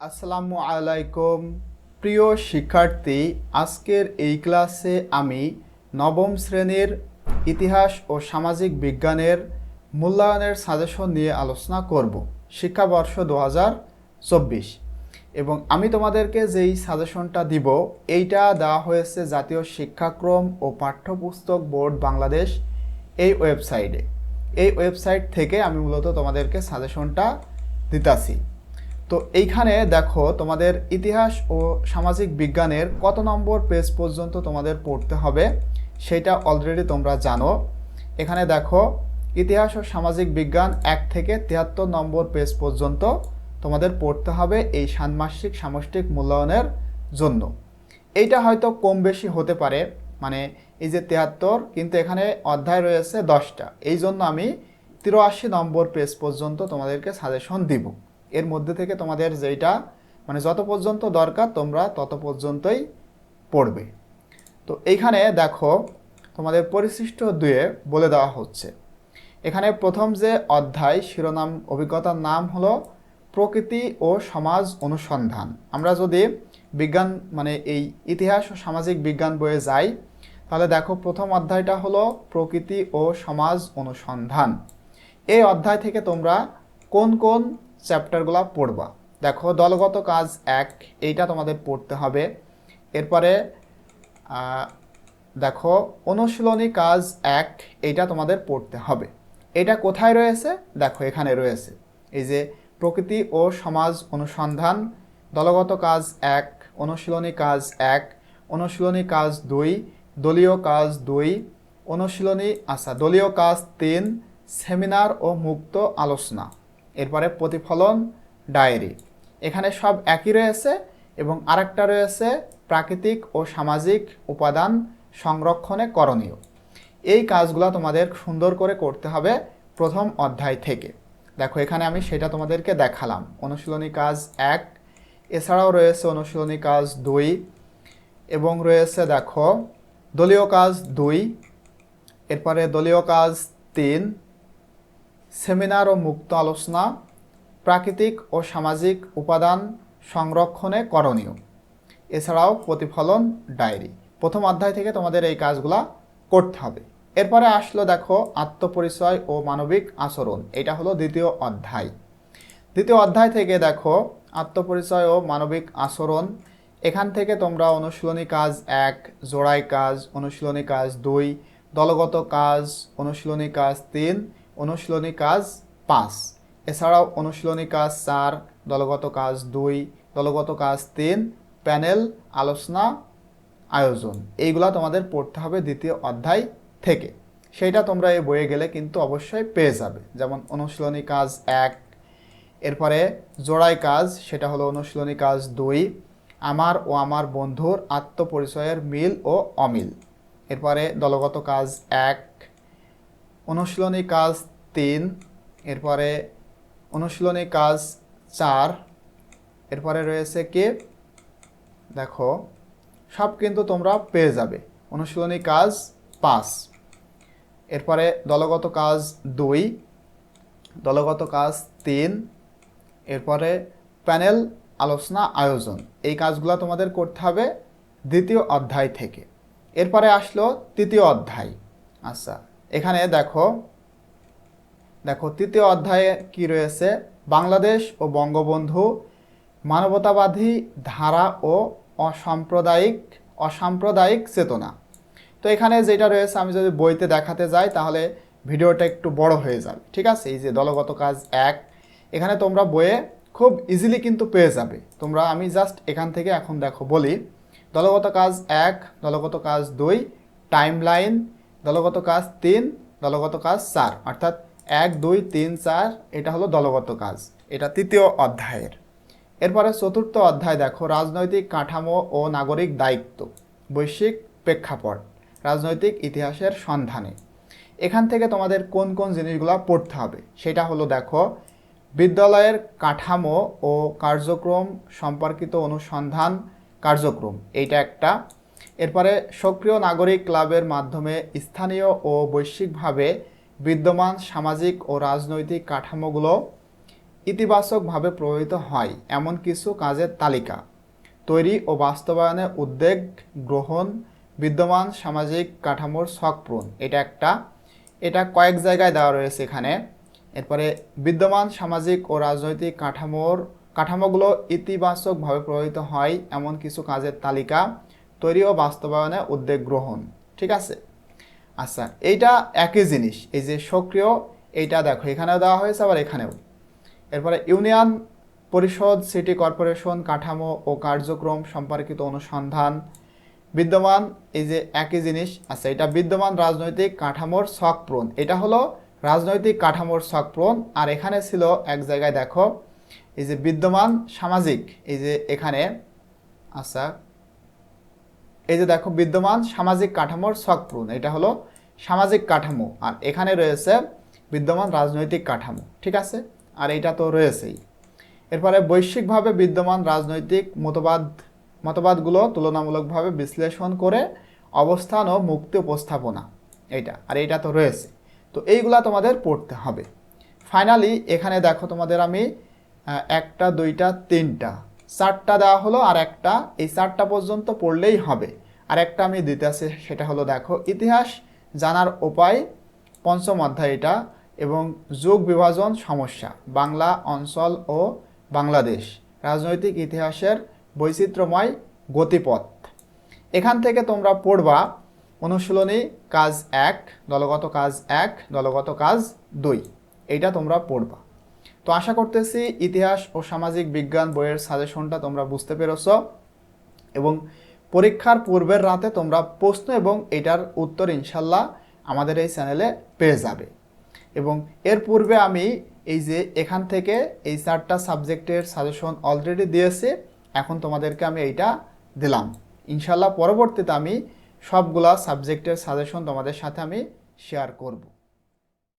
আসসালামু আলাইকুম। প্রিয় শিক্ষার্থী, আজকের এই ক্লাসে আমি নবম শ্রেণির ইতিহাস ও সামাজিক বিজ্ঞানের মূল্যায়নের সাজেশন নিয়ে আলোচনা করব, শিক্ষাবর্ষ দু চব্বিশ। এবং আমি তোমাদেরকে যেই সাজেশনটা দিব, এইটা দেওয়া হয়েছে জাতীয় শিক্ষাক্রম ও পাঠ্যপুস্তক বোর্ড বাংলাদেশ এই ওয়েবসাইটে। এই ওয়েবসাইট থেকে আমি মূলত তোমাদেরকে সাজেশনটা দিতাছি। তো এইখানে দেখো তোমাদের ইতিহাস ও সামাজিক বিজ্ঞানের কত নম্বর পেজ পর্যন্ত তোমাদের পড়তে হবে, সেটা অলরেডি তোমরা জানো। এখানে দেখো, ইতিহাস ও সামাজিক বিজ্ঞান এক থেকে তিয়াত্তর নম্বর পেজ পর্যন্ত তোমাদের পড়তে হবে এই ষান্মাসিক সামষ্টিক মূল্যায়নের জন্য। এইটা হয়তো কম বেশি হতে পারে মানে এই যে তিয়াত্তর, কিন্তু এখানে অধ্যায় রয়েছে দশটা। এই জন্য আমি তিরাশি নম্বর পেজ পর্যন্ত তোমাদেরকে সাজেশন দিব। এর মধ্যে থেকে তোমাদের যেটা মানে যত পর্যন্ত দরকার তোমরা তত পর্যন্তই পড়বে। তো এইখানে দেখো, তোমাদের পরিশিষ্ট দুয়ে বলে দেওয়া হচ্ছে। এখানে প্রথম যে অধ্যায়, শিরোনাম অভিজ্ঞতার নাম হলো প্রকৃতি ও সমাজ অনুসন্ধান। আমরা যদি বিজ্ঞান মানে এই ইতিহাস ও সামাজিক বিজ্ঞান বইয়ে যাই, তাহলে দেখো প্রথম অধ্যায়টা হলো প্রকৃতি ও সমাজ অনুসন্ধান। এই অধ্যায় থেকে তোমরা কোন কোন চ্যাপ্টারগুলো পড়বা। দেখো, দলগত কাজ এক, এইটা তোমাদের পড়তে হবে। এরপরে দেখো, অনুশীলনী কাজ এক, এইটা তোমাদের পড়তে হবে। এটা কোথায় রয়েছে? দেখো, এখানে রয়েছে। এই যে, প্রকৃতি ও সমাজ অনুসন্ধান, দলগত কাজ এক, অনুশীলনী কাজ এক, অনুশীলনী কাজ দুই, দলীয় কাজ দুই, অনুশীলনী আচ্ছা দলীয় কাজ তিন, সেমিনার ও মুক্ত আলোচনা। এরপরে প্রতিফলন ডায়েরি। এখানে সব একই রয়েছে এবং আরেকটা রয়েছে প্রাকৃতিক ও সামাজিক উপাদান সংরক্ষণে করণীয়। এই কাজগুলো তোমাদের সুন্দর করে করতে হবে প্রথম অধ্যায় থেকে। দেখো, এখানে আমি সেটা তোমাদেরকে দেখালাম। অনুশীলনী কাজ এক, এছাড়াও রয়েছে অনুশীলনী কাজ দুই এবং রয়েছে দেখো, দলীয় কাজ দুই, এরপরে দলীয় কাজ তিন সেমিনার ও মুক্ত আলোচনা, প্রাকৃতিক ও সামাজিক উপাদান সংরক্ষণে করণীয়। এছাড়াও প্রতিফলন ডায়েরি। প্রথম অধ্যায় থেকে তোমাদের এই কাজগুলা করতে হবে। এরপরে আসলো দেখো আত্মপরিচয় ও মানবিক আচরণ। এটা হলো দ্বিতীয় অধ্যায়। দ্বিতীয় অধ্যায় থেকে দেখো আত্মপরিচয় ও মানবিক আচরণ। এখান থেকে তোমরা অনুশীলনী কাজ এক, জোড়াই কাজ, অনুশীলনী কাজ দুই, দলগত কাজ, অনুশীলনী কাজ তিন অনুশীলনী কাজ পাঁচ। এছাড়াও অনুশীলনী কাজ চার, দলগত কাজ দুই, দলগত কাজ তিন, প্যানেল, আলোচনা, আয়োজন। এইগুলা তোমাদের পড়তে হবে দ্বিতীয় অধ্যায় থেকে। সেইটা তোমরা এই বইয়ে গেলে কিন্তু অবশ্যই পেয়ে যাবে। যেমন অনুশীলনী কাজ এক, এরপরে জোড়াই কাজ, সেটা হলো অনুশীলনী কাজ দুই, আমার ও আমার বন্ধুর আত্মপরিচয়ের মিল ও অমিল। এরপরে দলগত কাজ এক অনুশীলনী কাজ তিন, এরপরে অনুশীলনী কাজ চার, এরপরে রয়েছে কি? দেখো, সব কিন্তু তোমরা পেয়ে যাবে। অনুশীলনী কাজ পাঁচ, এরপরে দলগত কাজ দুই, দলগত কাজ তিন, এরপরে প্যানেল আলোচনা আয়োজন। এই কাজগুলো তোমাদের করতে হবে দ্বিতীয় অধ্যায় থেকে। এরপরে আসলো তৃতীয় অধ্যায়। আচ্ছা এখানে দেখো দেখো, তৃতীয় অধ্যায়ে কি রয়েছে? বাংলাদেশ ও বঙ্গবন্ধু মানবতাবাদী ধারা ও অসাম্প্রদায়িক অসাম্প্রদায়িক চেতনা। তো এখানে যেটা রয়েছে, আমি যদি বইতে দেখাতে যাই, তাহলে ভিডিওটা একটু বড় হয়ে যাবে, ঠিক আছে? এই যে দলগত কাজ এক, এখানে তোমরা বইয়ে খুব ইজিলি কিন্তু পেয়ে যাবে। তোমরা, আমি জাস্ট এখান থেকে এখন দেখো বলি, দলগত কাজ এক, দলগত কাজ দুই টাইম লাইন দলগত কাজ তিন, দলগত কাজ চার। অর্থাৎ এক, দুই, তিন, চার, এটা হলো দলগত কাজ। এটা তৃতীয় অধ্যায়ের। এরপরে চতুর্থ অধ্যায় দেখো, রাজনৈতিক কাঠামো ও নাগরিক দায়িত্ব, বৈশ্বিক প্রেক্ষাপট, রাজনৈতিক ইতিহাসের সন্ধানে। এখান থেকে তোমাদের কোন কোন জিনিসগুলো পড়তে হবে, সেটা হলো দেখো, বিদ্যালয়ের কাঠামো ও কার্যক্রম সম্পর্কিত অনুসন্ধান কার্যক্রম, এইটা একটা। এরপরে সক্রিয় নাগরিক ক্লাবের মাধ্যমে স্থানীয় ও বৈশ্বিকভাবে বিদ্যমান সামাজিক ও রাজনৈতিক কাঠামোগুলো ইতিবাচকভাবে প্রভাবিত হয়, এমন কিছু কাজের তালিকা। তৈরি ও বাস্তবায়নে উদ্যোগ গ্রহণ, বিদ্যমান সামাজিক কাঠামোর পূরণ। এটা একটা, এটা কয়েক জায়গায় দেওয়া রয়েছে এখানে। এরপরে বিদ্যমান সামাজিক ও রাজনৈতিক কাঠামোর, কাঠামোগুলো ইতিবাচকভাবে প্রভাবিত হয়, এমন কিছু কাজের তালিকা। তৈরি ও বাস্তবায়নে উদ্যোগ গ্রহণ। ঠিক আছে? আচ্ছা এইটা একই জিনিস, এই যে সক্রিয়, এইটা দেখো, এখানেও দেওয়া হয়েছে, আবার এখানেও। এরপরে ইউনিয়ন পরিষদ, সিটি কর্পোরেশন, কাঠামো ও কার্যক্রম সম্পর্কিত অনুসন্ধান, বিদ্যমান, এই যে একই জিনিস আচ্ছা এটা বিদ্যমান রাজনৈতিক কাঠামোর ছক পূরণ এটা হলো রাজনৈতিক কাঠামোর ছক পূরণ আর এখানে ছিল এক জায়গায় দেখো, এই যে বিদ্যমান সামাজিক, এই যে এখানে আচ্ছা এই যে দেখো বিদ্যমান সামাজিক কাঠামোর ছক পূরণ, এটা হলো সামাজিক কাঠামো, আর এখানে রয়েছে বিদ্যমান রাজনৈতিক কাঠামো, ঠিক আছে? আর এটা তো রয়েছেই। এরপরে বৈশ্বিকভাবে বিদ্যমান রাজনৈতিক মতবাদ, মতবাদগুলো তুলনামূলকভাবে বিশ্লেষণ করে অবস্থান ও মুক্তি উপস্থাপনা, এইটা, আর এইটা তো রয়েছে। তো এইগুলা তোমাদের পড়তে হবে। ফাইনালি এখানে দেখো তোমাদের আমি একটা, দুইটা, তিনটা চারটা দেওয়া হলো আর একটা, এই চারটা পর্যন্ত পড়লেই হবে। আর একটা আমি দিতে আছে সেটা হলো দেখো, ইতিহাস জানার উপায়, পঞ্চম অধ্যায় এটা, এবং যুগ বিভাজন সমস্যা, বাংলা অঞ্চল ও বাংলাদেশ, রাজনৈতিক ইতিহাসের বৈচিত্র্যময় গতিপথ। এখান থেকে তোমরা পড়বা, অনুশীলনী কাজ এক, দলগত কাজ এক, দলগত কাজ দুই, এইটা তোমরা পড়বা। তো আশা করতেছি ইতিহাস ও সামাজিক বিজ্ঞান বইয়ের সাজেশনটা তোমরা বুঝতে পেরেছ এবং পরীক্ষার পূর্বের রাতে তোমরা প্রশ্ন এবং এটার উত্তর ইনশাল্লাহ আমাদের এই চ্যানেলে পেয়ে যাবে। এবং এর পূর্বে আমি এই যে এখান থেকে এই চারটা সাবজেক্টের সাজেশন অলরেডি দিয়েছি, এখন তোমাদেরকে আমি এইটা দিলাম। ইনশাল্লাহ পরবর্তীতে আমি সবগুলা সাবজেক্টের সাজেশন তোমাদের সাথে আমি শেয়ার করব।